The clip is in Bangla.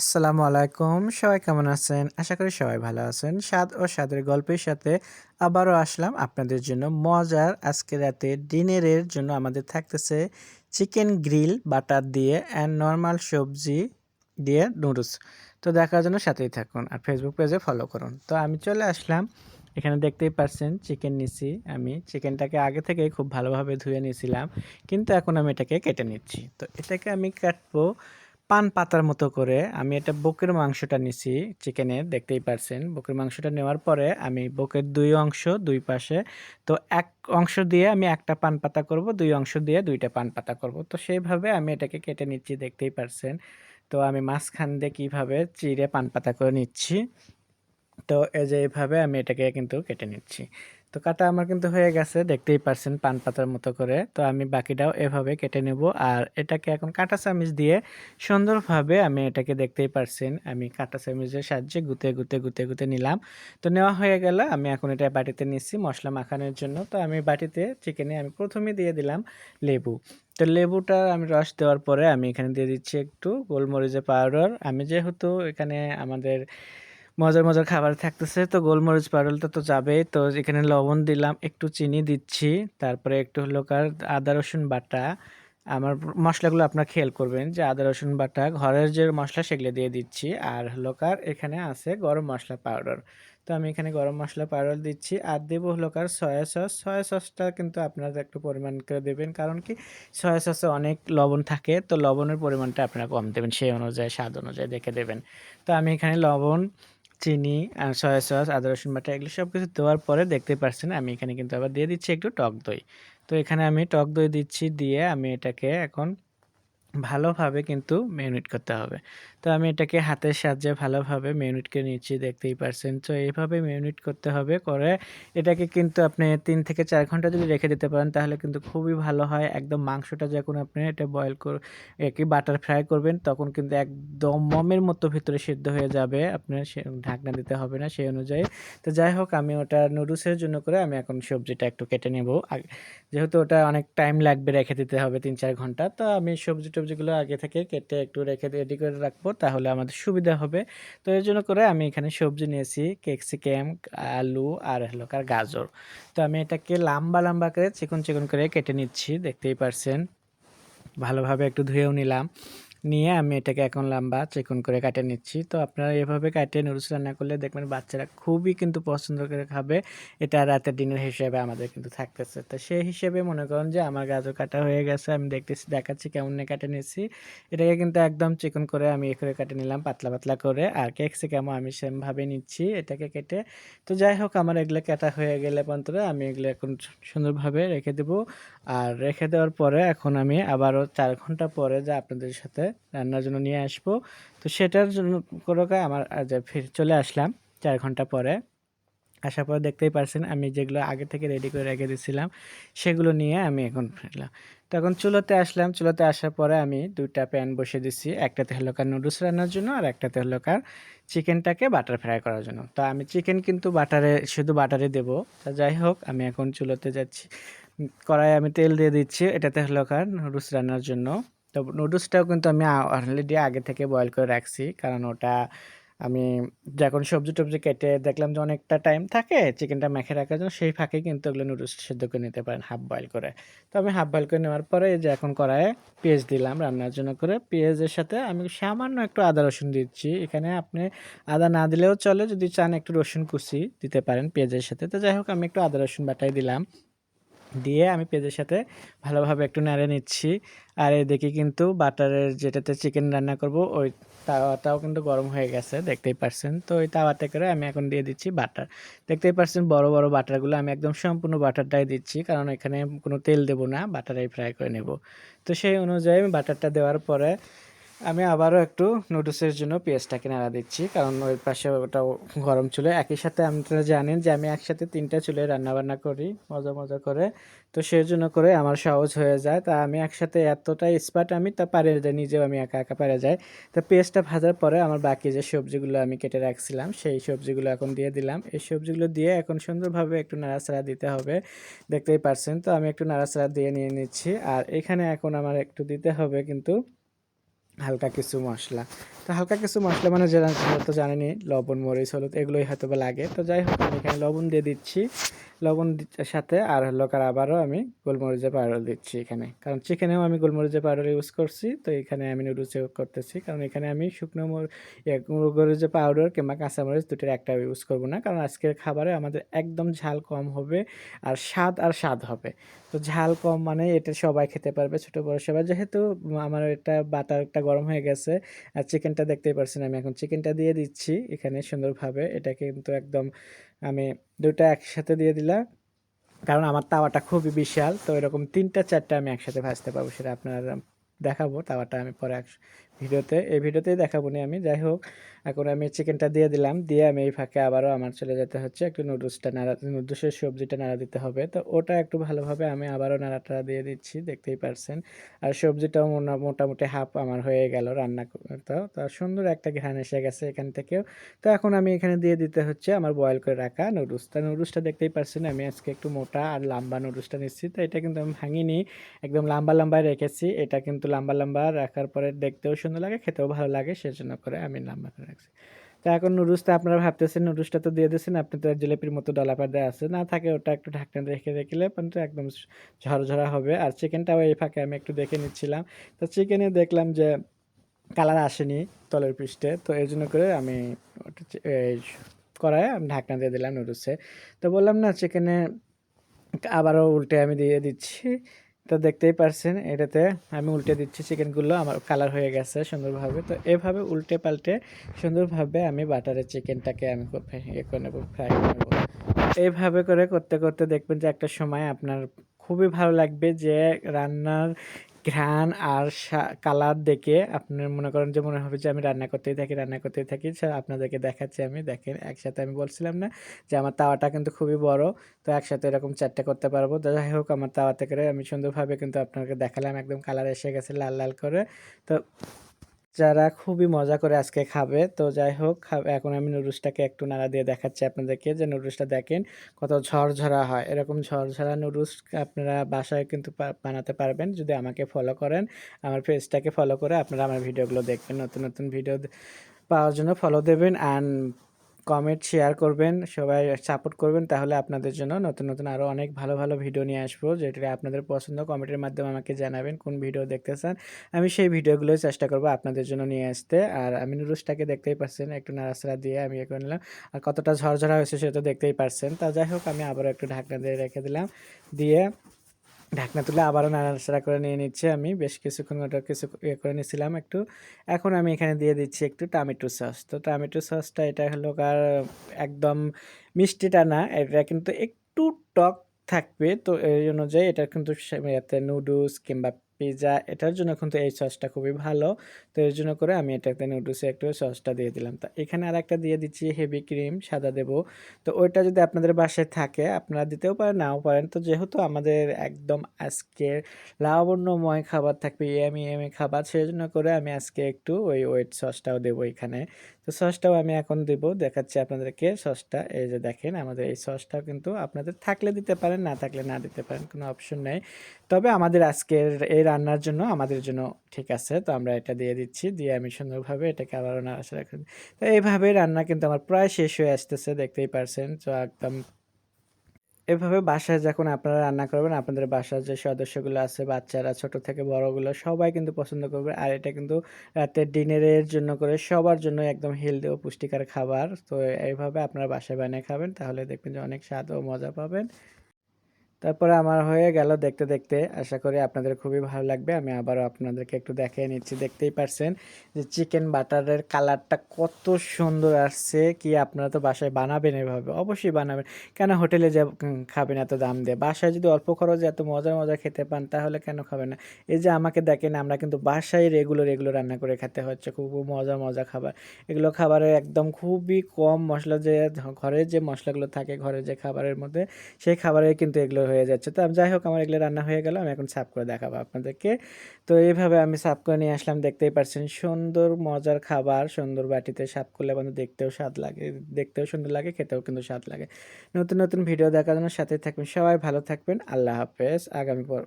আসসালামু আলাইকুম। সবাই কেমন আছেন? আশা করি সবাই ভালো আছেন। স্বাদ ও স্বাদের গল্পের সাথে আবারও আসলাম আপনাদের জন্য মজার আজকে রাতে ডিনারের জন্য আমাদের থাকতেছে চিকেন গ্রিল, বাটার দিয়ে অ্যান্ড নর্মাল সবজি দিয়ে নুডলস। তো দেখার জন্য সাথেই থাকুন আর ফেসবুক পেজে ফলো করুন। তো আমি চলে আসলাম। এখানে দেখতেই পাচ্ছেন চিকেন নিছি আমি। চিকেনটাকে আগে থেকে খুব ভালোভাবে ধুয়ে নিয়েছিলাম। কিন্তু এখন আমি এটাকে কেটে নিচ্ছি। তো এটাকে আমি কাটবো পান পাতার মতো করে আমি এটা বুকের মাংসটা নিছি চিকেনের দেখতেই পারছেন। বুকের মাংসটা নেওয়ার পরে আমি বুকের দুই অংশ দুই পাশে, তো এক অংশ দিয়ে আমি একটা পান পাতা করব, দুই অংশ দিয়ে দুইটা পান পাতা করব। তো সেইভাবে আমি এটাকে কেটে নিচ্ছি, দেখতেই পারছেন। তো আমি মাঝখান দিয়ে কীভাবে চিড়ে পান পাতা করে নিচ্ছি, তো এই যে এইভাবে আমি এটাকে কিন্তু কেটে নিচ্ছি। তো কাটা আমার কিন্তু হয়ে গেছে, দেখতেই পারছেন পান পাতার মতো করে। তো আমি বাকিটাও এভাবে কেটে নেব। আর এটাকে এখন কাঁটা চামিচ দিয়ে সুন্দরভাবে আমি এটাকে দেখতেই পারছেন, আমি কাঁটা চামিচের সাহায্যে গুতে গুতে গুতে গুতে নিলাম। তো নেওয়া হয়ে গেল আমি এখন এটা বাটিতে নিচ্ছি মশলা মাখানোর জন্য। তো আমি বাটিতে চিকেনে আমি প্রথমে দিয়ে দিলাম লেবু। তো লেবুটা আমি রস দেওয়ার পরে আমি এখানে দিয়ে দিচ্ছি একটু গোলমরিচের পাউডার। আমি যেহেতু এখানে আমাদের মজার মজার খাবার থাকতেছে। তো গোলমরিচ পাউডারটা তো যাবেই। তো এখানে লবণ দিলাম, একটু চিনি দিচ্ছি। তারপরে একটু হলো কার, আদা, রসুন বাটা। আমার মশলাগুলো আপনারা খেয়াল করবেন যে আদা, রসুন বাটা, ঘরের যে মশলা সেগুলো দিয়ে দিচ্ছি। আর হলো কার, এখানে আছে গরম মশলা পাউডার। তো আমি এখানে গরম মশলা পাউডার দিচ্ছি। আর দেবো হলো কার, সয়া সস। সয়া সসটা কিন্তু আপনারা একটু পরিমাণ করে দেবেন। কারণ কি, সয়া সসে অনেক লবণ থাকে। তো লবণের পরিমাণটা আপনারা কম দেবেন সেই অনুযায়ী, স্বাদ অনুযায়ী দেখে দেবেন। তো আমি এখানে লবণ চিনি আর সয়া সস আদা, রসুন বাটা এগুলো সব কিছু দেওয়ার পরে দেখতে পাচ্ছেন আমি এখানে কিন্তু আবার দিয়ে দিচ্ছি একটু টক দই। তো এখানে আমি টক দই দিচ্ছি, দিয়ে আমি এটাকে এখন ভালোভাবে কিন্তু ম্যারিনেট করতে হবে। তো আমি এটাকে হাতের সাহায্যে ভালোভাবে ম্যারিনেট করে নিচ্ছি, দেখতেই পারছেন। তো এইভাবে ম্যারিনেট করতে হবে, করে এটাকে কিন্তু আপনি তিন থেকে চার ঘণ্টা যদি রেখে দিতে পারেন, তাহলে কিন্তু খুবই ভালো হয়। একদম মাংসটা যখন আপনি এটা বয়েল কর কি বাটার ফ্রাই করবেন, তখন কিন্তু একদম মমের মতো ভিতরে সিদ্ধ হয়ে যাবে। আপনার ঢাকনা দিতে হবে না সেই অনুযায়ী। তো যাই হোক, আমি ওটা নুডলসের জন্য করে আমি এখন সবজিটা একটু কেটে নেব। যেহেতু ওটা অনেক টাইম লাগবে রেখে দিতে হবে, তিন চার ঘণ্টা। তো আমি সবজি টবজিগুলো আগে থেকে কেটে একটু রেখে রেডি করে রাখব, তাহলে আমাদের সুবিধা হবে। তো এর জন্য করে আমি এখানে সবজি নিয়েছি, ক্যাপসিকাম, আলু আর হলো গাজর। তো আমি এটাকে লাম্বা লাম্বা করে চিকন চিকন করে কেটে নিচ্ছি, দেখতেই পারছেন। ভালোভাবে একটু ধুয়েও নিলাম। নিয়ে আমি এটাকে এখন লম্বা চিকন করে কাটে নিচ্ছি। তো আপনারা এভাবে কাটে নুডলস রান্না করলে দেখবেন বাচ্চারা খুবই কিন্তু পছন্দ করে খাবে। এটা রাতের ডিনার হিসেবে আমাদের কিন্তু থাকতেছে। তো সেই হিসেবে মনে করেন যে আমার গাজর কাটা হয়ে গেছে, আমি দেখতেছি, দেখাচ্ছি কেমন নিয়ে কাটে নিচ্ছি। এটাকে কিন্তু একদম চিকন করে আমি এখানে কাটে নিলাম পাতলা পাতলা করে। আর কেকসে কেমন আমি সেমভাবে নিচ্ছি এটাকে কেটে। তো যাই হোক, আমার এগুলো কাটা হয়ে গেলে পন্তরে আমি এগুলো এখন সুন্দরভাবে রেখে দেবো। আর রেখে দেওয়ার পরে এখন আমি আবারও চার ঘণ্টা পরে যা আপনাদের সাথে রান্নার জন্য নিয়ে আসব। তো সেটার জন্য করে আমার ফির চলে আসলাম চার ঘণ্টা পরে। আসার পর দেখতেই পারছেন আমি যেগুলো আগে থেকে রেডি করে রেখে দিয়েছিলাম, সেগুলো নিয়ে আমি এখন ফিরলাম। তখন চুলোতে আসলাম। চুলোতে আসার পরে আমি দুইটা প্যান বসে দিচ্ছি একটাতে হলো কার নুডলস রান্নার জন্য আর একটাতে হলো কার চিকেনটাকে বাটার ফ্রাই করার জন্য। তো আমি চিকেন কিন্তু বাটারে, শুধু বাটারে দেবো। তা যাই হোক, আমি এখন চুলোতে যাচ্ছি। কড়াই আমি তেল দিয়ে দিচ্ছি। এটাতে হলো কার নুডলস রান্নার জন্য। তো নুডলসটাও কিন্তু আমি অলরেডি আগে থেকে বয়েল করে রাখছি। কারণ ওটা আমি যখন সবজি টবজি কেটে দেখলাম যে অনেকটা টাইম থাকে চিকেনটা মেখে রাখার জন্য সেই ফাঁকে কিন্তু ওগুলো নুডলস সেদ্ধ করে নিতে পারেন হাফ বয়েল করে। তো আমি হাফ বয়েল করে নেওয়ার পরে যে এখন কড়াইয়ে পেঁয়াজ দিলাম রান্নার জন্য করে। পেঁয়াজের সাথে আমি সামান্য একটু আদা রসুন দিচ্ছি। এখানে আপনি আদা না দিলেও চলে, যদি চান একটু রসুন কুচি দিতে পারেন পেঁয়াজের সাথে। তো যাই হোক, আমি একটু আদা রসুন বাটাই দিলাম। দিয়ে আমি পেঁয়াজের সাথে ভালোভাবে একটু নেড়ে নিচ্ছি। আর এদিকে কিন্তু বাটারের যেটাতে চিকেন রান্না করব, ওই তাওয়াটাও কিন্তু গরম হয়ে গেছে, দেখতেই পারছেন। তো ওই তাওয়াতে করে আমি এখন দিয়ে দিচ্ছি বাটার। দেখতেই পারছেন বড় বড় বাটারগুলো আমি একদম সম্পূর্ণ বাটারটাই দিচ্ছি, কারণ এখানে কোনো তেল দেবো না, বাটারাই ফ্রাই করে নেব। তো সেই অনুযায়ী আমি বাটারটা দেওয়ার পরে আমি আবারও একটু নুডলসের জন্য পেঁয়াজটাকে নাড়া দিচ্ছি, কারণ ওই পাশে ওটা গরম চুলে। একই সাথে আপনারা জানেন যে আমি একসাথে তিনটা চুলে রান্নাবান্না করি, মজা মজা করে। তো সেই জন্য করে আমার সহজ হয়ে যায়। তা আমি একসাথে এতটা স্পার্ট আমি, তা পারে যাই নিজেও আমি একা একা পারে যাই। তা পেঁয়াজটা ভাজার পরে আমার বাকি যে সবজিগুলো আমি কেটে রাখছিলাম, সেই সবজিগুলো এখন দিয়ে দিলাম। এই সবজিগুলো দিয়ে এখন সুন্দরভাবে একটু নাড়াচাড়া দিতে হবে, দেখতেই পারছেন। তো আমি একটু নাড়াচাড়া দিয়ে নিয়ে নিচ্ছি। আর এখানে এখন আমার একটু দিতে হবে কিন্তু হালকা কিছু মশলা। তো হালকা কিছু মশলা মানে যারা তো জানেনি লবণ মরিচ হলুদ এগুলোই হয়তো বা লাগে। তো যাই হোক আমি এখানে লবণ দিয়ে দিচ্ছি। লবণ সাথে আর হলো কার আবারও আমি গোলমরিচের পাউডার দিচ্ছি এখানে। কারণ চিকেনেও আমি গোলমরিচের পাউডার ইউজ করছি তো এখানে আমি নুডলসেও করতেছি। কারণ এখানে আমি শুকনো ইয়ে, গোলমরিচের পাউডার কিংবা কাঁচামরিচ দুটোর একটা ইউজ করব না। কারণ আজকের খাবারে আমাদের একদম ঝাল কম হবে আর স্বাদ আর স্বাদ হবে। তো ঝাল কম মানে এটা সবাই খেতে পারবে ছোটো বড়ো সবাই। যেহেতু আমার এটা বাটারটা গরম হয়ে গেছে আর চিকেনটা দেখতেই পারছেন, আমি এখন চিকেনটা দিয়ে দিচ্ছি এখানে সুন্দরভাবে। এটা কিন্তু একদম আমি দুটা একসাথে দিয়ে দিলাম, কারণ আমার তাওয়াটা খুবই বিশাল। তো এরকম তিনটা, চারটা আমি একসাথে ভাজতে পারব, সেটা আপনার দেখাবো, তাওয়াটা আমি পরে এক ভিডিওতে, এই ভিডিওতেই দেখাবো আমি। যাই হোক, এখন আমি চিকেনটা দিয়ে দিলাম। দিয়ে আমি এই ফাঁকে আবারও আমার চলে যেতে হচ্ছে একটু নুডলসটা নাড়া, নুডলসের সবজিটা নাড়া দিতে হবে। তো ওটা একটু ভালোভাবে আমি আবারও নাড়াটা দিয়ে দিচ্ছি, দেখতেই পারছেন। আর সবজিটাও মোটামুটি হাফ আমার হয়ে গেল রান্না তো তো সুন্দর একটা ঘ্রাণ এসে গেছে এখান থেকেও। তো এখন আমি এখানে দিয়ে দিতে হচ্ছে আমার বয়েল করে রাখা নুডলস। তো নুডলসটা দেখতেই পারছেন, আমি আজকে একটু মোটা আর লম্বা নুডলসটা নিচ্ছি। তো এটা কিন্তু আমি ভাঙিনি, একদম লম্বা লম্বায় রেখেছি। এটা কিন্তু লম্বা লম্বা রাখার পরে দেখতেও সুন্দর লাগে, খেতেও ভালো লাগে, সেজন্য করে আমি লম্বা করে রাখছি। তো এখন নুডলসটা আপনারা ভাবতেছেন, নুডলসটা তো দিয়ে দিয়েছেন, আপনি তো জিলেপির মতো ডলাপার দেওয়া আছে না থাকে ওটা একটু ঢাকনা রেখে রেখে কিন্তু একদম ঝরঝরা হবে। আর চিকেনটাও এই ফাঁকে আমি একটু দেখে নিচ্ছিলাম। তো চিকেনে দেখলাম যে কালার আসেনি তলের পৃষ্ঠে, তো এই জন্য করে আমি কড়াই আমি ঢাকনা দিয়ে দিলাম নুডলসে। তো বললাম না, চিকেনে আবারও উল্টে আমি দিয়ে দিচ্ছি। তো দেখতেই পারছেন, এটাতে আমি উল্টে দিচ্ছি চিকেনগুলো, আমার কালার হয়ে গেছে সুন্দরভাবে। তো এভাবে উল্টে পাল্টে সুন্দরভাবে আমি বাটারের চিকেনটাকে আমি ইয়ে করে নেব, ফ্রাই করে নেব। এইভাবে করে করতে করতে দেখবেন যে একটা সময় আপনার খুবই ভালো লাগবে যে রান্নার ঘ্রাণ আর কালার দেখে আপনার মনে করেন যে মনে হবে যে আমি রান্না করতেই থাকি, রান্না করতেই থাকি। আপনাদেরকে দেখাচ্ছি আমি। দেখেন, একসাথে আমি বলছিলাম না যে আমার তাওয়াটা কিন্তু খুবই বড়। তো একসাথে এরকম চারটে করতে পারব। যাই হোক, আমার তাওয়াতে করে আমি সুন্দরভাবে কিন্তু আপনাকে দেখালাম। একদম কালার এসে গেছে লাল লাল করে। তো যারা খুবই মজা করে আজকে খাবে, তো যাই হোক এখন আমি নুডলসটাকে একটু নাড়া দিয়ে দেখাচ্ছি আপনাদেরকে যে নুডলসটা দেখেন কত ঝরঝরা হয়। এরকম ঝরঝরা নুডলস আপনারা বাসায় কিন্তু বানাতে পারবেন। যদি আমাকে ফলো করেন, আমার পেজটাকে ফলো করে আপনারা আমার ভিডিওগুলো দেখবেন। নতুন নতুন ভিডিও পাওয়ার জন্য ফলো দেবেন। অ্যান্ড কমেন্ট শেয়ার করবেন, সবাই সাপোর্ট করবেন, তাহলে আপনাদের জন্য নতুন নতুন আরও অনেক ভালো ভালো ভিডিও নিয়ে আসব, যেটা আপনাদের পছন্দ কমেন্টের মাধ্যমে আমাকে জানাবেন কোন ভিডিও দেখতে চান আমি সেই ভিডিওগুলোই চেষ্টা করব আপনাদের জন্য নিয়ে আসতে। আর আমি নুরুসটাকে দেখতেই পাচ্ছেন, একটু নাড়াচাড়া দিয়ে আমি ইয়ে করে নিলাম। আর কতটা ঝরঝরা হয়েছে সেটা দেখতেই পারছেন তা যাই হোক, আমি আবারও একটু ঢাকনা দিয়ে রেখে দিলাম। দিয়ে ঢাকনা তুলে আবারও নাড়াচাড়া করে নিয়ে নিচ্ছে আমি। বেশ কিছুক্ষণ ওটা কিছু ইয়ে করে নিয়েছিলাম একটু। এখন আমি এখানে দিয়ে দিচ্ছি একটু টমেটো সস। তো টমেটো সসটা এটা হলো কার একদম মিষ্টিটা না, এটা কিন্তু একটু টক থাকবে। তো এই অনুযায়ী এটা কিন্তু নুডলস কিংবা পিৎজা এটার জন্য কিন্তু এই সসটা খুবই ভালো। তো এর জন্য করে আমি এটাতে নুডলসে একটু সসটা দিয়ে দিলাম। তা এখানে আর একটা দিয়ে দিচ্ছি হেভি ক্রিম সাদা দেবো। তো ওইটা যদি আপনাদের বাসায় থাকে, আপনারা দিতেও পারেন, নাও পারেন। তো যেহেতু আমাদের একদম আজকে লাবণ্যময় খাবার থাকবে এমি এমি খাবার সেই জন্য করে আমি আজকে একটু ওই ওয়েট সসটাও দেবো এখানে। তো সসটাও আমি এখন দেব, দেখাচ্ছি আপনাদেরকে সসটা। এই যে দেখেন, আমাদের এই সসটাও কিন্তু আপনাদের থাকলে দিতে পারেন, না থাকলে না দিতে পারেন, কোনো অপশন নেই। তবে আমাদের আজকের এই রান্নার জন্য আমাদের জন্য ঠিক আছে। তো আমরা এটা দিয়ে দিচ্ছি, দিয়ে আমি সুন্দরভাবে এটাকে আবারও নাড়াচাড়া করে তো এইভাবে রান্না কিন্তু আমার প্রায় শেষ হয়ে আসতেছে, দেখতেই পারছেন। তো একদম এভাবে বাসায় যখন আপনারা রান্না করবেন, আপনাদের বাসার যে সদস্যগুলো আছে, বাচ্চারা, ছোট থেকে বড়গুলো, সবাই কিন্তু পছন্দ করবে। আর এটা কিন্তু রাতের ডিনারের জন্য করে সবার জন্য একদম হেলদি ও পুষ্টিকর খাবার। তো এইভাবে আপনারা বাসায় বানিয়ে খাবেন, তাহলে দেখবেন যে অনেক স্বাদ ও মজা পাবেন। তারপরে আমার হয়ে গেল দেখতে দেখতে। আশা করি আপনাদের খুবই ভালো লাগবে। আমি আবারও আপনাদেরকে একটু দেখিয়ে নিচ্ছি। দেখতেই পারছেন যে চিকেন বাটারের কালারটা কত সুন্দর আসছে। কি আপনারা তো বাসায় বানাবেন এভাবে? অবশ্যই বানাবেন। কেন হোটেলে যে খাবেন এত দাম দিয়ে? বাসায় যদি অল্প খরচে এত মজার মজা খেতে পান, তাহলে কেন খাবেন না? এই যে আমাকে দেখেন, আমরা কিন্তু বাসায় রেগুলার এগুলো রান্না করে খেতে হচ্ছে। খুব মজা মজা খাবার। এগুলো খাবারে একদম খুবই কম মশলা যে ঘরের যে মশলাগুলো থাকে ঘরে যে খাবারের মধ্যে, সেই খাবারে কিন্তু এগুলো হয়ে যাচ্ছে। তো যাই হোক, আমার এগুলো রান্না হয়ে গেল, আমি এখন সাফ করে দেখাবো আপনাদেরকে। তো এইভাবে আমি সাফ করে নিয়ে আসলাম, দেখতেই পারছেন সুন্দর মজার খাবার, সুন্দর বাটিতে সাফ করলে আমাদের দেখতেও স্বাদ লাগে, দেখতেও সুন্দর লাগে, খেতেও কিন্তু স্বাদ লাগে। নতুন নতুন ভিডিও দেখার জন্য সাথে থাকবেন সবাই, ভালো থাকবেন, আল্লাহ হাফেজ, আগামী পর